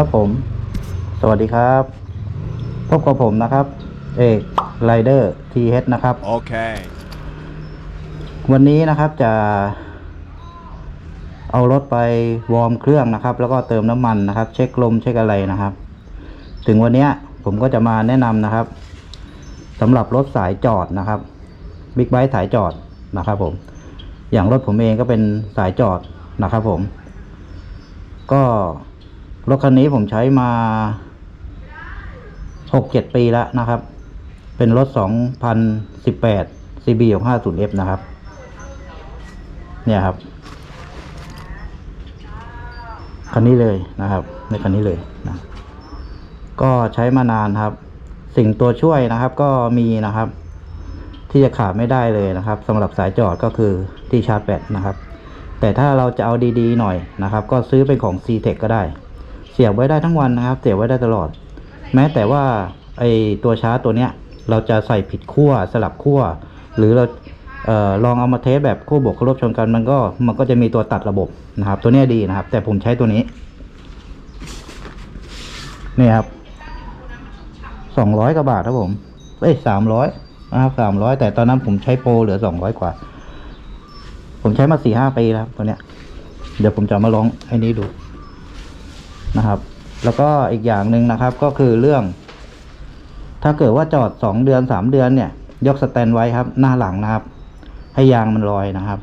ครับผม สวัสดีครับ พบกับผมนะครับ เอกไรเดอร์ทีเนะครับ Okay. วันนี้นะครับจะ เอารถไปวอร์มเครื่องนะครับ แล้วก็เติมน้ำมันนะครับ เช็คลมเช็คอะไรนะครับ ถึงวันเนี้ยผมก็จะมาแนะนำนะครับสำหรับรถสายจอดนะครับบิ๊กไบค์สายจอดนะครับ ผม อย่างรถผมเองก็เป็นสายจอดนะครับ ผม ก็ รถคันนี้ผมใช้มาหกเจ็ดปีแล้วนะครับ เป็นรถสองพันสิบแปด CB ของห้าศูนย์ F นะครับ เนี่ยครับ คันนี้เลยนะครับ ในคันนี้เลยนะ ก็ใช้มานานครับ สิ่งตัวช่วยนะครับ ก็มีนะครับ ที่จะขาดไม่ได้เลยนะครับสำหรับสายจอดก็คือที่ชาร์จแบตนะครับ แต่ถ้าเราจะเอาดีๆหน่อยนะครับ ก็ซื้อเป็นของ c t e c ก็ได้ สียบไว้ได้ทั้งวันนะครับ เสียบไว้ได้ตลอด แม้แต่ว่าไอตัวชาร์จตัวเนี้ย เราจะใส่ผิดขั้วสลับขั้วหรือเราเออลองเอามาเทสแบบคู่บวกคู่ลบชนกันมันก็มันก็จะมีตัวตัดระบบนะครับ ตัวนี้ดีนะครับ แต่ผมใช้ตัวนี้ นี่ครับสองร้อยกว่าบาทครับผมเอ้ยสามร้อยนะครับสามร้อยแต่ตอนนั้นผมใช้โปรเหลือสองร้อยกว่า ผมใช้มาสี่ห้าปีแล้วตัวเนี้ย เดี๋ยวผมจะมาลองไอ้นี้ดู นะครับ แล้วก็อีกอย่างหนึ่งนะครับก็คือเรื่อง ถ้าเกิดว่าจอดสองเดือนสามเดือนเนี่ย ยกสแตนไว้ครับ หน้าหลังนะครับ ให้ยางมันลอยนะครับ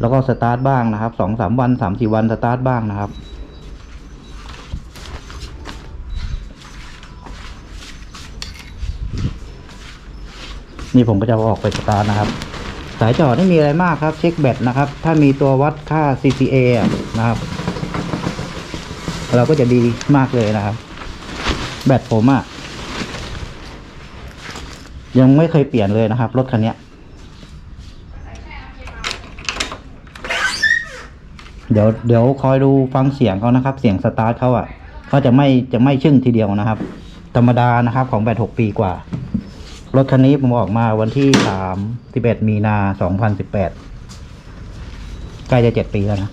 แล้วก็สตาร์ทบ้างนะครับสองสามวันสามสี่วันสตาร์ทบ้างนะครับนี่ผมก็จะออกไปสตาร์ทนะครับ สายจอดไม่มีอะไรมากครับ เช็คแบตนะครับ ถ้ามีตัววัดค่า CCA นะครับ เราก็จะดีมากเลยนะครับ แบตผมอะ่ะ ยังไม่เคยเปลี่ยนเลยนะครับ รถคันนี้เดี๋ยวเดี๋ยวคอยดูฟังเสียงเขานะครับ เสียงสตาร์ทเขาอะ่ะเขาจะไม่จะไม่ชึ่งทีเดียวนะครับ ธรรมดานะครับของแบตหกปีกว่า รถคันนี้ผมออกมาวันที่สามสิบเอ็ดมีนาสองพันสิบแปดใกล้จะเจ็ดปีแล้วนะ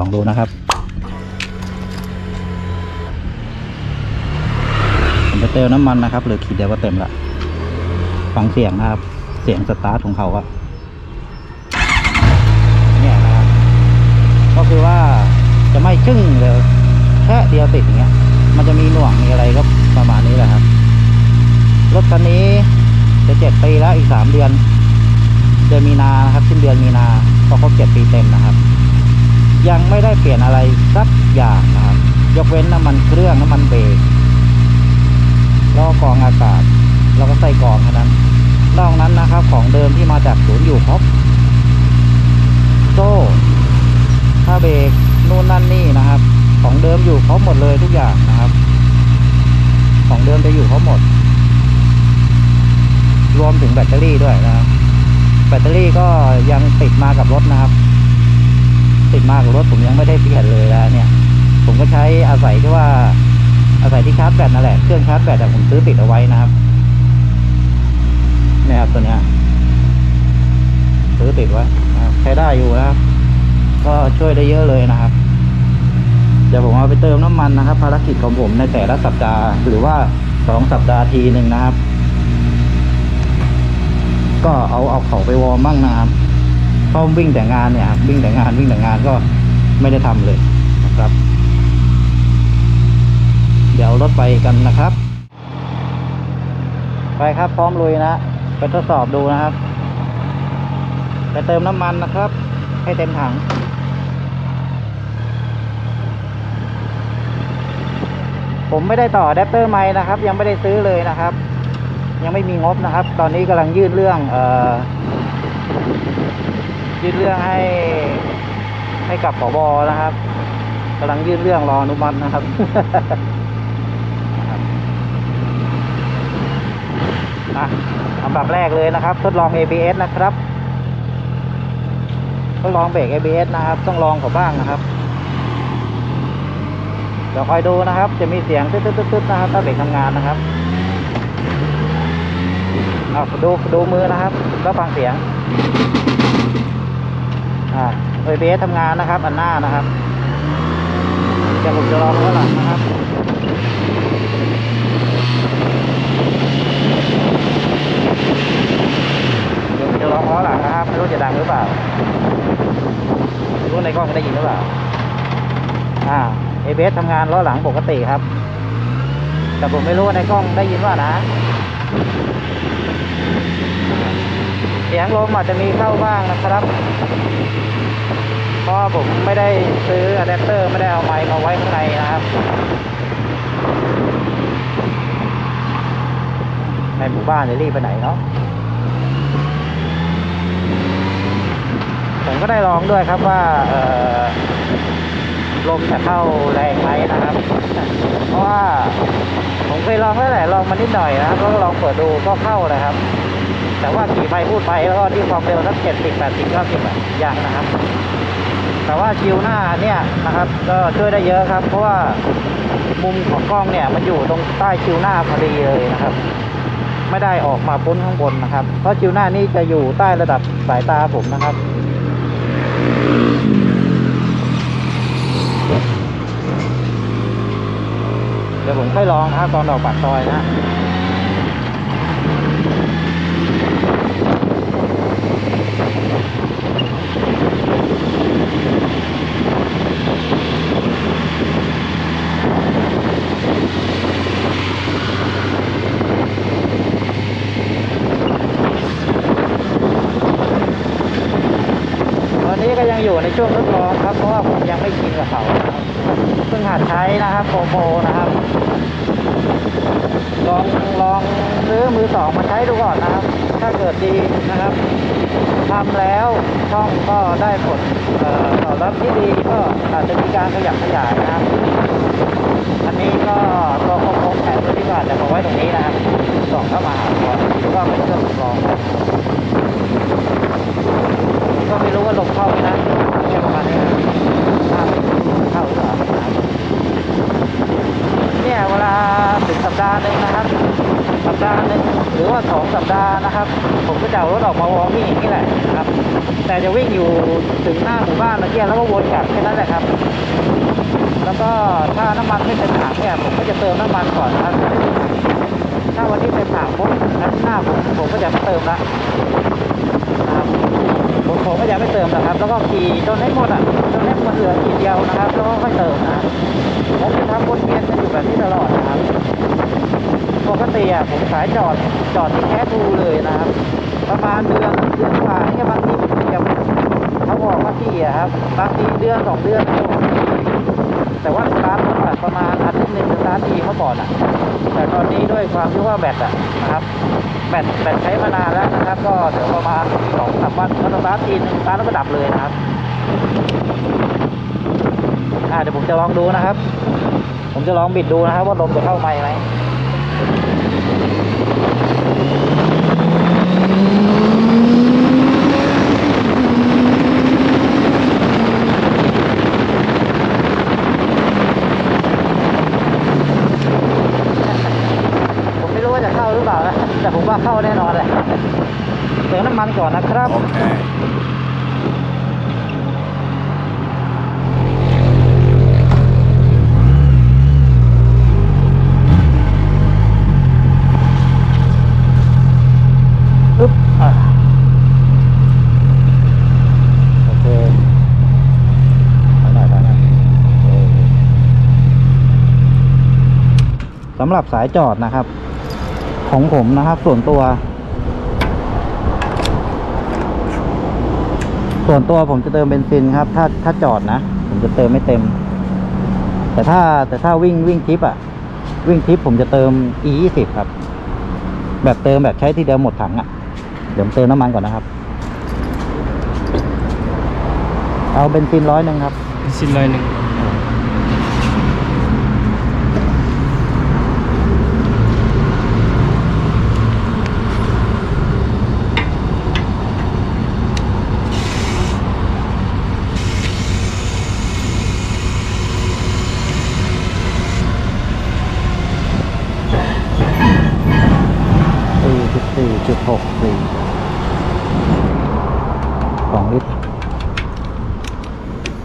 ลองดูนะครับผมจะเติมน้ำมันนะครับเหรือขีดเดียวก็เต็มละฟังเสียงนะครับ เสียงสตาร์ทของเขาอะเนี่ยนะครับก็คือว่าจะไม่ชึ่งเลยแค่เดียวติดอย่างเงี้ย มันจะมีหน่วงมีอะไรก็ประมาณนี้แหละครับรถคันนี้จะเจ็ดปีแล้วอีกสามเดือน เดือนมีนานะครับสิ้นเดือนมีนาพอครบเจ็ดปีเต็มนะครับ ยังไม่ได้เปลี่ยนอะไรสักอย่างนะครับ ยกเว้นน้ำมันเครื่องน้ำมันเบรกล้อกองอากาศเราก็ใส่กองเท่านั้นนอกนั้นนะครับของเดิมที่มาจากศูนย์อยู่ครบโซ่ผ้าเบรกนู่นนั่นนี่นะครับ ของเดิมอยู่ครบหมดเลยทุกอย่างนะครับ ของเดิมจะอยู่ครบหมด รวมถึงแบตเตอรี่ด้วยนะครับแบตเตอรี่ก็ยังติดมากับรถนะครับ ติดมากรถผมยังไม่ได้เปลี่ยนเลยแล้วเนี่ย ผมก็ใช้อาศัยที่ว่าอาศัยที่ชาร์จแบตนั่นแหละเครื่องชาร์จแบตแต่ผมซื้อติดเอาไว้นะครับนี่ครับตัวเนี้ยซื้อติดไว้ใช้ได้อยู่นะครับ ก็ช่วยได้เยอะเลยนะครับเดี๋ยวผมเอาไปเติมน้ำมันนะครับ ภารกิจของผมในแต่ละสัปดาห์หรือว่าสองสัปดาห์ทีหนึ่งนะครับ ก็เอาเอาเขาไปวอร์มบ้างนะครับ เพราะวิ่งแต่งานเนี่ยวิ่งแต่งานวิ่งแต่งานก็ไม่ได้ทำเลยนะครับ เดี๋ยวรถไปกันนะครับ ไปครับพร้อมลุยนะไปทดสอบดูนะครับ ไปเติมน้ำมันนะครับ ให้เต็มถังผมไม่ได้ต่ออะแดปเตอร์ไม้นะครับ ยังไม่ได้ซื้อเลยนะครับ ยังไม่มีงบนะครับ ตอนนี้กำลังยื่นเรื่องเอ่อ ยื่นเรื่องให้ ให้กับผบนะครับกำลังยื่นเรื่องรออนุมัตินะครับอะอันดับแรกเลยนะครับ ทดลอง ABS นะครับทดลองเบรก ABS นะครับ ต้องลองเขาบ้างนะครับเดี๋ยวคอยดูนะครับ จะมีเสียงตึ๊ดๆๆๆนะครับ ถ้าเบรกทำงานนะครับเอาดูดูมือนะครับแล้วฟังเสียง เอเบสทำงานนะครับ อันหน้านะครับเดี๋ยวผมจะลองข้างหลังนะครับเดี๋ยวผมจะลองล้อหลังนะครับไม่รู้จะดังหรือเปล่าไม่รู้ในกล้องได้ยินหรือเปล่าอ่าเอเบสทำงานล้อหลังปกติครับ แต่ผมไม่รู้ในกล้องได้ยินว่านะ เสียงลมอาจจะมีเข้าบ้างนะครับเพราะผมไม่ได้ซื้ออะแดปเตอร์ไม่ได้เอาไมค์มาไว้ข้างในนะครับ ในหมู่บ้านจะรีบไปไหนเนาะผมก็ได้ลองด้วยครับว่าลมจะเข้าแรงไหมนะครับ เพราะว่าผมเคยลองแล้วแหละลองมานิดหน่อยนะครับแล้วก็ลองเปิดดูก็เข้านะครับ แต่ว่าขี่ไปพูดไปแล้วก็ที่ความเร็วสักเจ็ดสิบแปดสิบเก้าสิบอะยังนะครับ แต่ว่าชิวหน้าเนี่ยนะครับ ก็ช่วยได้เยอะครับ เพราะว่ามุมของกล้องเนี่ยมันอยู่ตรงใต้ชิวหน้าพอดีเลยนะครับ ไม่ได้ออกมาพ้นข้างบนนะครับ เพราะชิวหน้านี่จะอยู่ใต้ระดับสายตาผมนะครับเดี๋ยวผมค่อยลองครับตอนออกปากซอยนะ ตอนนี้ก็ยังอยู่ใน ช่วงทดลองครับ เพราะว่าผมยังไม่ชินกับเขาครับเพิ่งหัดใช้นะครับโปรโปนะครับ ลองลองซื้อมือสองมาใช้ดูก่อนนะครับ ถ้าเกิดดีนะครับทำแล้วช่องก็ได้ผลเอ่อตอบรับที่ดีก็อาจจะมีการขยับขยายนะครับ อันนี้ก็ตัวคงคงแผนตัวที่อาจจะมาไว้ตรงนี้นะครับส่องเข้ามาหาก่อนว่าเป็นเครื่องทดลองก็ไม่รู้ว่าลมเข้าไหมนะ เข้าเข้าเนี่ยเวลาถึงสัปดาห์หนึ่งนะครับ สัปดาห์หนึ่งหรือว่าสองสัปดาห์นะครับ ผมก็จะเอารถออกมาวอร์มวิ่งอย่างนี้แหละนะครับ แต่จะวิ่งอยู่ถึงหน้าหมู่บ้านเมื่อกี้แล้วก็วนกลับแค่นั้นแหละครับ แล้วก็ถ้าน้ำมันไม่เต็มถังเนี่ยผมก็จะเติมน้ำมันก่อนนะครับถ้าวันที่เต็มถังปุ๊บนั้นหน้าผมผมก็จะไม่เติมละ ผมผมก็จะไม่เติมนะครับ แล้วก็ขี่จนให้หมดอะจนให้หมดเหลือขีดเดียวนะครับ แล้วก็ค่อยเติมนะผมจะทำวนเวียนกันอยู่แบบนี้ตลอดนะครับปกติอะผมขายจอดจอดที่แคทูเลยนะครับ ประมาณเดือนเดือนกว่าเนี่ยบางทีผมจะเขาบอกว่าที่อะครับบางทีเดือนสองเดือนแต่ว่าสตาร์ทรถอะประมาณอาทิตย์หนึ่งสตาร์ททีเมื่อก่อนอะ แต่ตอนนี้ด้วยความที่ว่าแบตอะนะครับ แบตแบตใช้มานานแล้วนะครับ ก็เดี๋ยวประมาณสองสามวันก็สตาร์ททีนึงสตาร์ทแล้วก็ดับเลยนะครับอ่าเดี๋ยวผมจะลองดูนะครับ ผมจะลองบิดดูนะครับ ว่าลมจะเข้าไมไหมผมไม่รู้ว่าจะเข้าหรือเปล่านะแต่ผม ว่าเข้าแน่นอนแหละเติมน้ำมันก่อนนะครับ Okay. อึ๊บอะโอเคไปหน่อยไปหน่อยโอเคสำหรับสายจอดนะครับ ของผมนะครับ ส่วนตัว ส่วนตัวผมจะเติมเบนซินครับ ถ้าถ้าจอดนะ ผมจะเติมไม่เต็ม แต่ถ้าแต่ถ้าวิ่งวิ่งทิปอะวิ่งทิปผมจะเติม e 2 0ครับ แบบเติมแบบใช้ทีเดียวหมดถังอะเดี๋ยวเติมน้ำมันก่อนนะครับ เอาเบนซินร้อยหนึ่งครับสิ้นร้อยหนึ่ง หกสี่สองลิตร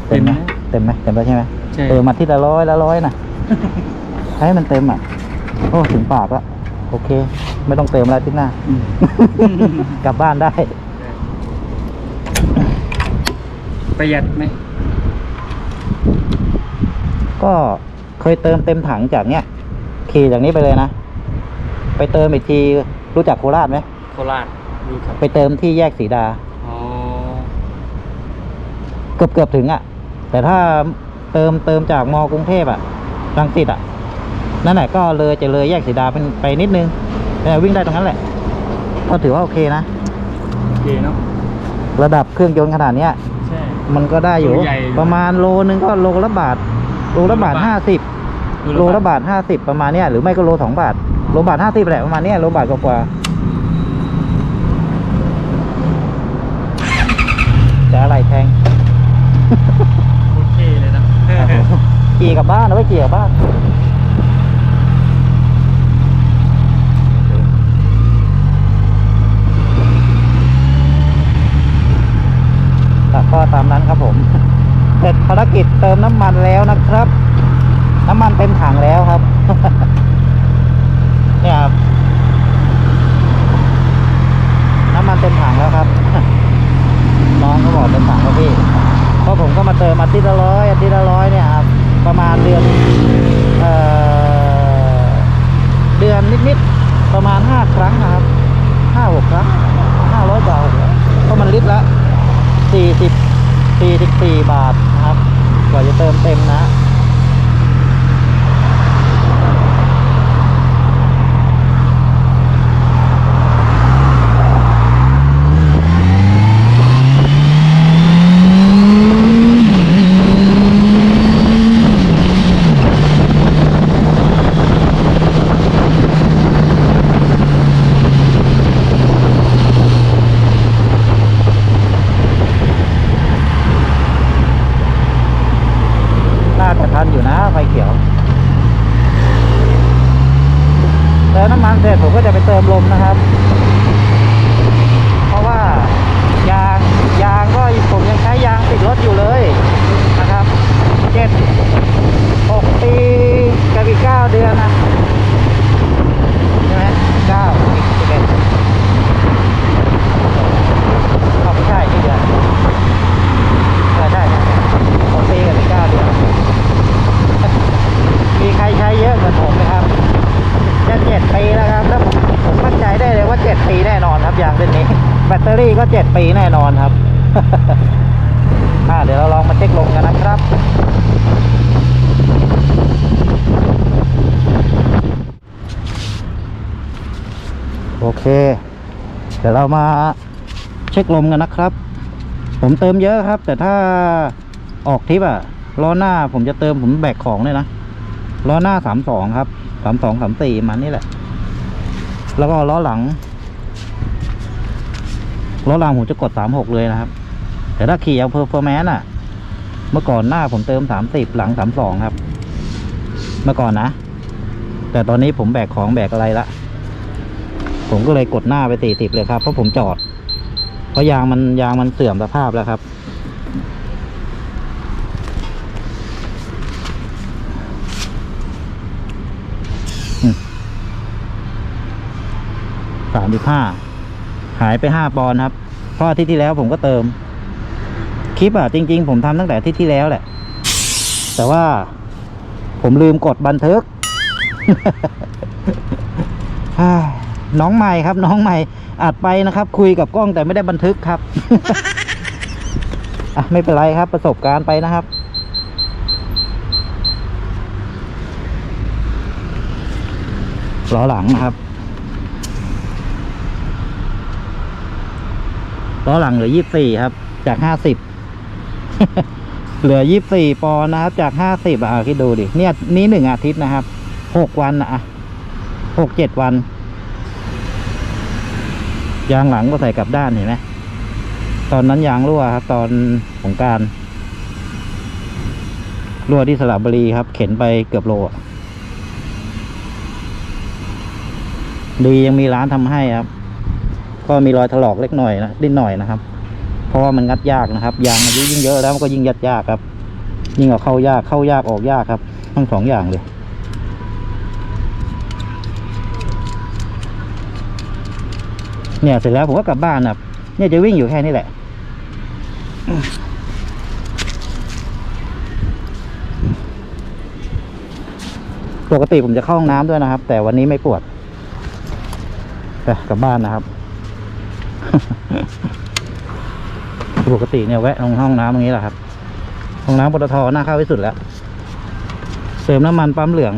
เต็มไหมเต็มไหมเต็มแล้วใช่ไหม ใช่ เออ มาที่ละร้อยละร้อยนะให้มันเต็มอะ โอ้ถึงปากละโอเค ไม่ต้องเติมแล้วที่หน้าอืมกลับบ้านได้ ประหยัดไหม ก็เคยเติมเต็มถังจากเนี้ยขี่จากนี้ไปเลยนะ ไปเติมอีกทีรู้จักโคราชไหมโคราชรู้ครับ ไปเติมที่แยกสีดาอ๋อเกือบเกือบถึงอะ่ะ แต่ถ้า เติมเติมจากมกรุงเทพอะ่ะรังสิตอะ่ะนั่นแหละก็เลยจะเลยแยกสีดาเป็นไปนิดนึงแต่วิ่งได้ตรงนั้นแหละก็ถือว่าโอเคนะโอเคเนาะระดับเครื่องยนต์ขนาดเนี้ยใช่มันก็ได้อยู่ตัวใหญ่อยู่ประมาณโลนึงก็โลละบาทโลละบาทโลละบาทห้าสิบโลละบาทห้าสิบประมาณเนี้ยหรือไม่ก็โลสองบาทโลบาทห้าสิบแหละประมาณเนี้ยโลบาทกว่าๆจะอะไรแพง โอเคเลยนะี่กับบ้านเอาไว้กี่กับบ้านก็ตามนั้นครับผม เสร็จภารกิจเติมน้ำมันแล้วนะครับ น้ำมันเต็มถังแล้วครับ เนี่ยครับ น้ำมันเต็มถังแล้วครับ น้องเขาบอกเต็มถังแล้วพี่ เพราะผมก็มาเติมอาทิตย์ละร้อยอาทิตย์ละร้อยเนี่ยครับ ประมาณเดือน เอ่อ เดื อนนิดๆประมาณห้าครั้งนะครับห้าหกครั้งห้าร้อยกว่าหกร้อยก็มันลิตรละสี่สิบสี่สิบสี่บาทนะครับกว่าจะเติมเต็มนะ น่าจะทันอยู่นะไฟเขียว เติมน้ำมันเสร็จผมก็จะไปเติมลมนะครับ เพราะว่ายางยางก็ผมยังใช้ยางติดรถอยู่เลยนะครับเจ็ดหกปีกับอีกเก้าเดือนนะใช่ไหมเก้าอีกสิบเอ็ดเอาไม่ใช่กี่เดือนใช่ใช่ใช่หกปีกับอีกเก้าเดือน มีใครใช้เยอะเหมือนผมไหมครับ จะเจ็ดปีแล้วครับ แล้วผมผมมั่นใจได้เลยว่าเจ็ดปีแน่นอนครับ ยางเส้นนี้ แบตเตอรี่ก็เจ็ดปีแน่นอนครับอ่าเดี๋ยวเราลองมาเช็คลมกันนะครับ โอเค เดี๋ยวเรามาเช็คลมกันนะครับ ผมเติมเยอะครับ แต่ถ้าออกทริปอะล้อหน้าผมจะเติมผมแบกของเลยนะล้อหน้าสามสองครับสามสองสามสี่มันนี่แหละ แล้วก็ล้อหลัง ล้อหลังผมจะกดสามหกเลยนะครับ แต่ถ้าขี่เอาเพอร์ฟอร์แมนซ์อะเมื่อก่อนหน้าผมเติมสามสิบหลังสามสองครับ เมื่อก่อนนะ แต่ตอนนี้ผมแบกของแบกอะไรละผมก็เลยกดหน้าไปสี่สิบเลยครับ เพราะผมจอด เพราะยางมันยางมันเสื่อมสภาพแล้วครับสามสิบห้าายไปห้าปอนด์ครับ เพราะอาทิตย์ที่แล้วผมก็เติม คลิปอะจริง ๆ ผมทำตั้งแต่อาทิตย์ที่แล้วแหละ แต่ว่าผมลืมกดบันทึก น้องใหม่ครับ น้องใหม่อัดไปนะครับ คุยกับกล้องแต่ไม่ได้บันทึกครับอะไม่เป็นไรครับ ประสบการณ์ไปนะครับล้อหลังนะครับ ล้อหลังเหลือยี่สี่ครับ จากห้าสิบเหลือยี่สี่ปอนนะครับ จากห้าสิบอะคิดดูดิเนี่ยนี้หนึ่งอาทิตย์นะครับหกวันนะอะหกเจ็ดวัน ยางหลังก็ใส่กลับด้านเห็นไหมตอนนั้นยางรั่วครับ ตอนของการรั่วที่สระบุรีครับ เข็นไปเกือบโลดียังมีร้านทำให้ครับ ก็มีรอยถลอกเล็กหน่อยนะนิดหน่อยนะครับ เพราะว่ามันงัดยากนะครับ ยางอายุยิ่งเยอะแล้วมันก็ยิ่งยัดยากครับ ยิ่งเอาเข้ายากเข้ายากออกยากครับ ทั้งสองอย่างเลยเนี่ยเสร็จแล้วผมก็กลับบ้านนะเนี่ยจะวิ่งอยู่แค่นี้แหละ ปกติผมจะเข้าห้องน้ำด้วยนะครับ แต่วันนี้ไม่ปวดไปกลับบ้านนะครับ ปกติเนี่ยแวะลงห้องน้ำตรงนี้แหละครับ ห้องน้ำปตทหน้าเข้าที่สุดแล้ว เสริมน้ำมันปั๊มเหลือง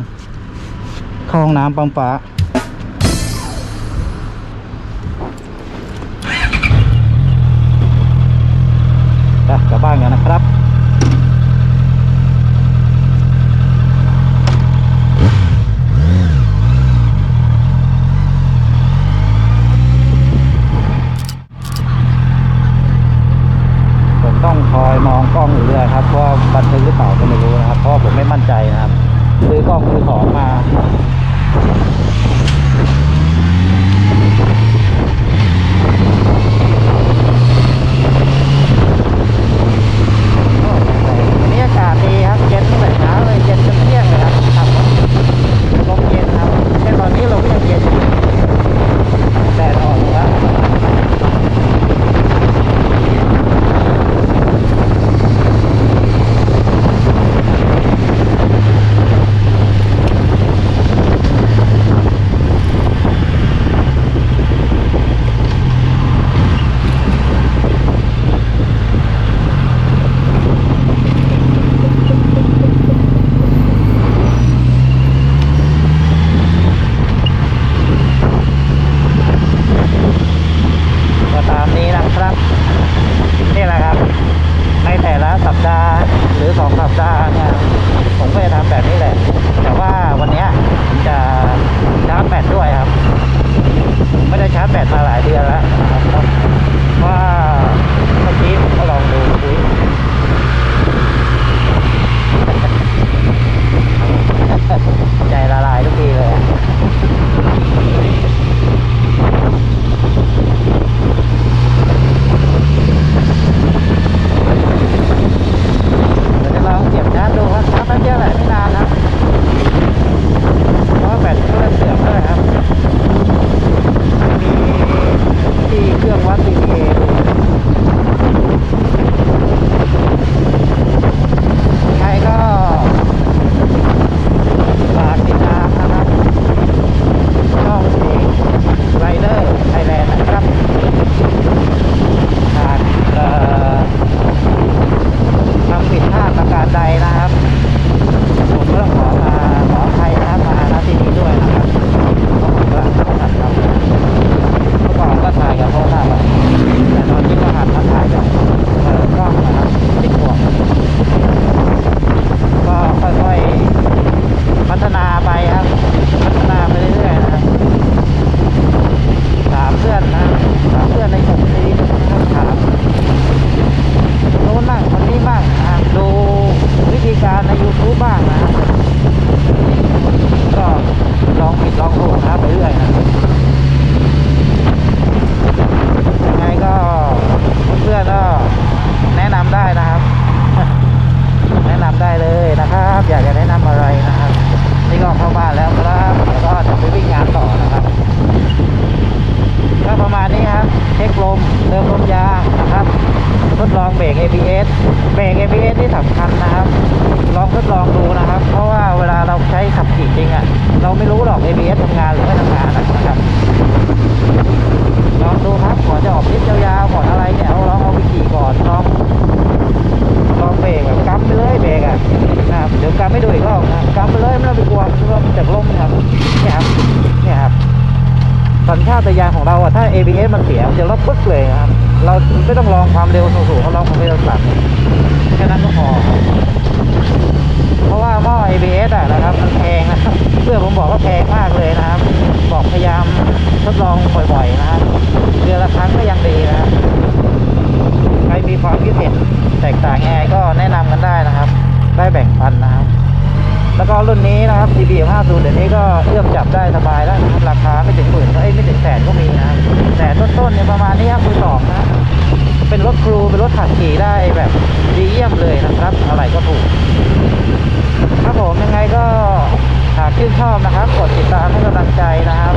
เข้าห้องน้ำปั๊มฟ้า ช็คลมเติมลมยางนะครับ ทดลองเบรก ABS เบรก ABS ที่สำคัญนะครับ ลองทดลองดูนะครับ เพราะว่าเวลาเราใช้ขับขี่จริงอะ่ะ เราไม่รู้หรอก ABS ทำงานหรือไม่ทำงานนะครับ ลองดูครับก่อนจะออกทริปยาวๆก่อนอะไรเนี่ยเอาลองเอาไปขี่ก่อนลองลองเบรกแบบกำไปเลยเบรกอะนะครับเดี๋ยวกำไม่ดูอีกรอบนะกำไปเลยไม่ต้องไปกลัวไม่ต้องจากลมนะครับเนี่ยครับเนี่ยครับ สัญชาตญาณของเราอะถ้า ABS มันเสียจะลบปึ๊กเลยครับ เราไม่ต้องลองความเร็วสูงๆเราลองความเร็วต่ำแค่นั้นก็พอ เพราะว่าหม้อ ABS อะนะครับมันแพงนะครับเพื่อนผมบอกว่าแพงมากเลยนะครับ บอกพยายามทดลองบ่อยๆนะครับเดือนละครั้งก็ยังดีนะครับใครมีความคิดเห็นแตกต่างยังไงก็แนะนำกันได้นะครับ ได้แบ่งปันนะครับ แล้วก็รุ่นนี้นะครับ CB 50เดี๋ยวนี้ก็เอื้อมจับได้สบายแล้วนะครับราคาไม่ถึงหมื่นก็เอ้ยไม่ถึงแสนก็มีนะแต่ต้นๆเนี่ยประมาณนี้ครับมือสองนะเป็นรถครูเป็นรถขับขี่ได้แบบดีเยี่ยมเลยนะครับ อะไรก็ถูกครับผมยังไงก็หากชื่นชอบนะครับ กดติดตามให้กำลังใจนะครับ